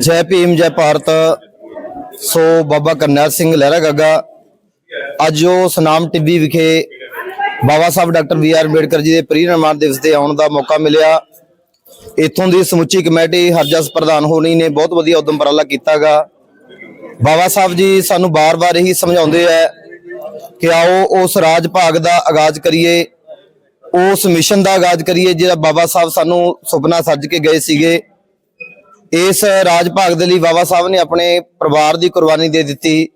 ਜੈ ਭੀਮ, ਜੈ ਭਾਰਤ। ਸੋ ਬਾਬਾ ਕਰਨੈਲ ਸਿੰਘ ਲਹਿਰਾ ਗੱਗਾ। ਅੱਜ ਉਹ ਸਨਾਮ ਟਿੱਬੀ ਵਿਖੇ Baba Sahib doctor B R Ambedkar ji ਦੇ ਪਰਿਨਿਰਮਾਣ ਦਿਵਸ ਤੇ ਆਉਣ ਦਾ ਮੌਕਾ ਮਿਲਿਆ। ਇੱਥੋਂ ਦੀ ਸਮੁੱਚੀ ਕਮੇਟੀ ਹਰਜਸ ਪ੍ਰਧਾਨ ਹੋਣੀ ਨੇ ਬਹੁਤ ਵਧੀਆ ਉਦਮ ਉਪਰਾਲਾ ਕੀਤਾਗਾ। ਬਾਬਾ ਸਾਹਿਬ ਜੀ ਸਾਨੂੰ ਬਾਰ-ਬਾਰ ਇਹੀ ਸਮਝਾਉਂਦੇ ਆ ਕਿ ਆਓ ਉਸ ਰਾਜ ਭਾਗ ਦਾ ਆਗਾਜ਼ ਕਰੀਏ, ਉਸ ਮਿਸ਼ਨ ਦਾ ਆਗਾਜ਼ ਕਰੀਏ, ਜਿਹੜਾ ਬਾਬਾ ਸਾਹਿਬ ਸਾਨੂੰ ਸੁਪਨਾ ਸੱਜ ਕੇ ਗਏ ਸੀਗੇ। ਇਸ ਰਾਜ ਭਾਗ ਦੇ ਲਈ ਬਾਬਾ ਸਾਹਿਬ ਨੇ ਆਪਣੇ ਪਰਿਵਾਰ ਦੀ ਕੁਰਬਾਨੀ ਦੇ ਦਿੱਤੀ।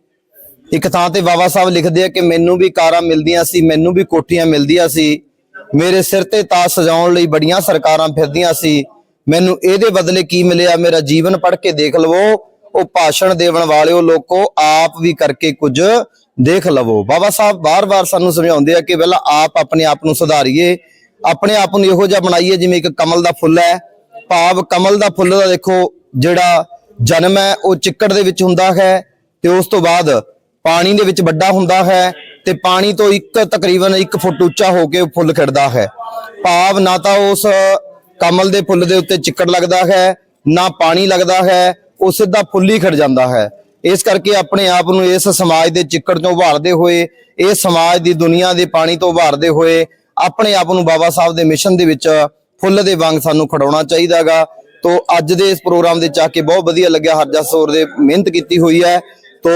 ਇੱਕ ਥਾਂ ਤੇ ਬਾਬਾ ਸਾਹਿਬ ਲਿਖਦੇ ਆ ਕਿ ਮੈਨੂੰ ਵੀ ਕਾਰਾਂ ਮਿਲਦੀਆਂ ਸੀ, ਮੈਨੂੰ ਵੀ ਕੋਠੀਆਂ ਮਿਲਦੀਆਂ ਸੀ। ਮੇਰੇ ਸਿਰ ਤੇ ਤਾਜ ਸਜਾਉਣ ਲਈ ਬੜੀਆਂ ਸਰਕਾਰਾਂ ਫਿਰਦੀਆਂ ਸੀ। ਮੈਨੂੰ ਇਹਦੇ ਬਦਲੇ ਕੀ ਮਿਲਿਆ? ਮੇਰਾ ਜੀਵਨ ਪੜ੍ਹ ਕੇ ਦੇਖ ਲਵੋ। ਉਹ ਭਾਸ਼ਣ ਦੇਵਣ ਵਾਲਿਓ ਲੋਕੋ, ਆਪ ਵੀ ਕਰਕੇ ਕੁਝ ਦੇਖ ਲਵੋ। ਬਾਬਾ ਸਾਹਿਬ ਬਾਰ-ਬਾਰ ਸਾਨੂੰ ਸਮਝਾਉਂਦੇ ਆ ਕਿ ਪਹਿਲਾਂ ਆਪ ਆਪਣੇ ਆਪ ਨੂੰ ਸੁਧਾਰੀਏ। ਆਪਣੇ ਆਪ ਨੂੰ ਇਹੋ ਜਿਹਾ ਬਣਾਈਏ ਜਿਵੇਂ ਇੱਕ ਕਮਲ ਦਾ ਫੁੱਲ ਹੈ। ਭਾਵ ਕਮਲ ਦਾ ਫੁੱਲ ਦਾ ਦੇਖੋ ਜਿਹੜਾ ਜਨਮ ਹੈ, ਉਹ ਚਿੱਕੜ ਦੇ ਵਿੱਚ ਹੁੰਦਾ ਹੈ ਤੇ ਉਸ ਤੋਂ ਬਾਅਦ ਪਾਣੀ ਦੇ ਵਿੱਚ ਵੱਡਾ ਹੁੰਦਾ ਹੈ ਤੇ ਪਾਣੀ ਤੋਂ ਇੱਕ ਤਕਰੀਬਨ 1 ਫੁੱਟ ਉੱਚਾ ਹੋ ਕੇ ਉਹ ਫੁੱਲ ਖਿੜਦਾ ਹੈ। ਭਾਵ ਨਾ ਤਾਂ ਉਸ ਕਮਲ ਦੇ ਫੁੱਲ ਦੇ ਉੱਤੇ ਚਿੱਕੜ ਲੱਗਦਾ ਹੈ, ਨਾ ਪਾਣੀ ਲੱਗਦਾ ਹੈ, ਉਹ ਸਿੱਧਾ ਫੁੱਲ ਹੀ ਖਿੜ ਜਾਂਦਾ ਹੈ। ਇਸ ਕਰਕੇ ਆਪਣੇ ਆਪ ਨੂੰ ਇਸ ਸਮਾਜ ਦੇ ਚਿੱਕੜ ਤੋਂ ਉਭਾਰਦੇ ਹੋਏ ਇਸ ਸਮਾਜ ਦੀ ਦੁਨੀਆ ਦੇ ਪਾਣੀ ਤੋਂ ਉਭਾਰਦੇ ਹੋਏ, ਆਪਣੇ ਆਪ ਨੂੰ ਬਾਬਾ ਸਾਹਿਬ ਦੇ ਮਿਸ਼ਨ ਦੇ ਵਿੱਚ ਫੁੱਲ ਦੇ ਵਾਂਗ ਸਾਨੂੰ ਖੜਾਉਣਾ ਚਾਹੀਦਾਗਾ। ਤੋ ਅੱਜ ਦੇ ਇਸ ਪ੍ਰੋਗਰਾਮ ਦੇ ਚਾ ਕੇ ਬਹੁਤ ਵਧੀਆ ਲੱਗਿਆ। ਹਰਜਸ ਸੋਰ ਦੇ ਮਿਹਨਤ ਕੀਤੀ ਹੋਈ ਹੈ। ਤੋ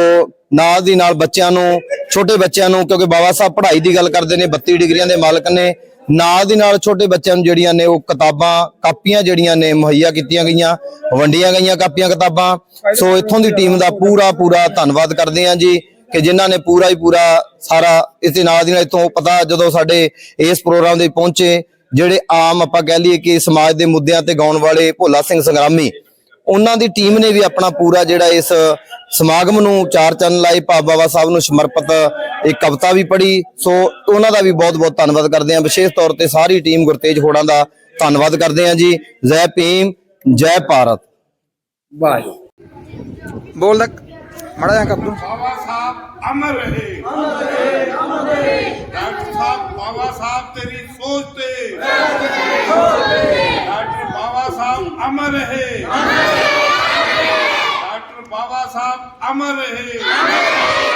ਨਾਲ ਦੀ ਨਾਲ ਬੱਚਿਆਂ ਨੂੰ, ਛੋਟੇ ਬੱਚਿਆਂ ਨੂੰ, ਕਿਉਂਕਿ ਬਾਬਾ ਸਾਹਿਬ ਪੜ੍ਹਾਈ ਦੀ ਗੱਲ ਕਰਦੇ ਨੇ 32 ਡਿਗਰੀਆਂ ਦੇ ਮਾਲਕ ਨੇ। ਨਾਲ ਦੀ ਨਾਲ ਛੋਟੇ ਬੱਚਿਆਂ ਨੂੰ ਜਿਹੜੀਆਂ ਨੇ ਉਹ ਕਿਤਾਬਾਂ, ਕਾਪੀਆਂ ਜਿਹੜੀਆਂ ਨੇ ਮੁਹੱਈਆ ਕੀਤੀਆਂ ਗਈਆਂ, ਵੰਡੀਆਂ ਗਈਆਂ ਕਾਪੀਆਂ ਕਿਤਾਬਾਂ। ਸੋ ਇੱਥੋਂ ਦੀ ਟੀਮ ਦਾ ਪੂਰਾ ਪੂਰਾ ਧੰਨਵਾਦ ਕਰਦੇ ਹਾਂ ਜੀ, ਕਿ ਜਿਨ੍ਹਾਂ ਨੇ ਪੂਰਾ ਹੀ ਪੂਰਾ ਸਾਰਾ, ਇਸ ਦੇ ਨਾਲ ਦੀ ਨਾਲ ਇੱਥੋਂ ਪਤਾ ਜਦੋਂ ਸਾਡੇ ਇਸ ਪ੍ਰੋਗਰਾਮ ਦੇ ਪਹੁੰਚੇ ਜਿਹੜੇ ਆਮ ਆਪਾਂ ਕਹਿ ਲਈਏ ਕਿ ਸਮਾਜ ਦੇ ਮੁੱਦਿਆਂ ਤੇ ਗਾਉਣ ਵਾਲੇ ਭੋਲਾ ਸਿੰਘ ਸੰਗਰਾਮੀ, ਉਹਨਾਂ ਦੀ ਟੀਮ ਨੇ ਵੀ ਆਪਣਾ ਪੂਰਾ ਜਿਹੜਾ ਇਸ ਸਮਾਗਮ ਨੂੰ ਚਾਰ ਚੰਨ ਲਾਏ। ਭਾ ਬਾਬਾ ਸਾਹਿਬ ਨੂੰ ਸਮਰਪਿਤ ਇੱਕ ਕਵਿਤਾ ਵੀ ਪੜ੍ਹੀ। ਸੋ ਉਹਨਾਂ ਦਾ ਵੀ ਬਹੁਤ-ਬਹੁਤ ਧੰਨਵਾਦ ਕਰਦੇ ਹਾਂ। ਵਿਸ਼ੇਸ਼ ਤੌਰ ਤੇ ਸਾਰੀ ਟੀਮ ਗੁਰਤੇਜ ਹੋੜਾਂ ਦਾ ਧੰਨਵਾਦ ਕਰਦੇ ਹਾਂ ਜੀ। ਜੈ ਭੀਮ, ਜੈ ਭਾਰਤ। ਵਾਹ ਬੋਲ ਦਾ ਮੜਾ ਜਾ ਕੱਪ ਬਾਬਾ ਸਾਹਿਬ, ਅਮਰ ਰਹੇ। ਅਮਰ ਰਹੇ ਅਮਰ ਰਹੇ ਡਾਕਟਰ ਸਾਹਿਬ, ਬਾਬਾ ਸਾਹਿਬ, ਤੇਰੀ ਸੋਚ ਤੇ। ਡਾਕਟਰ ਬਾਬਾ ਸਾਹਿਬ, ਅਮਰ ਰਹੇ। ਡਾਕਟਰ ਬਾਬਾ ਸਾਹਿਬ, ਅਮਰ ਰਹੇ। ਸੋਚ ਤੇ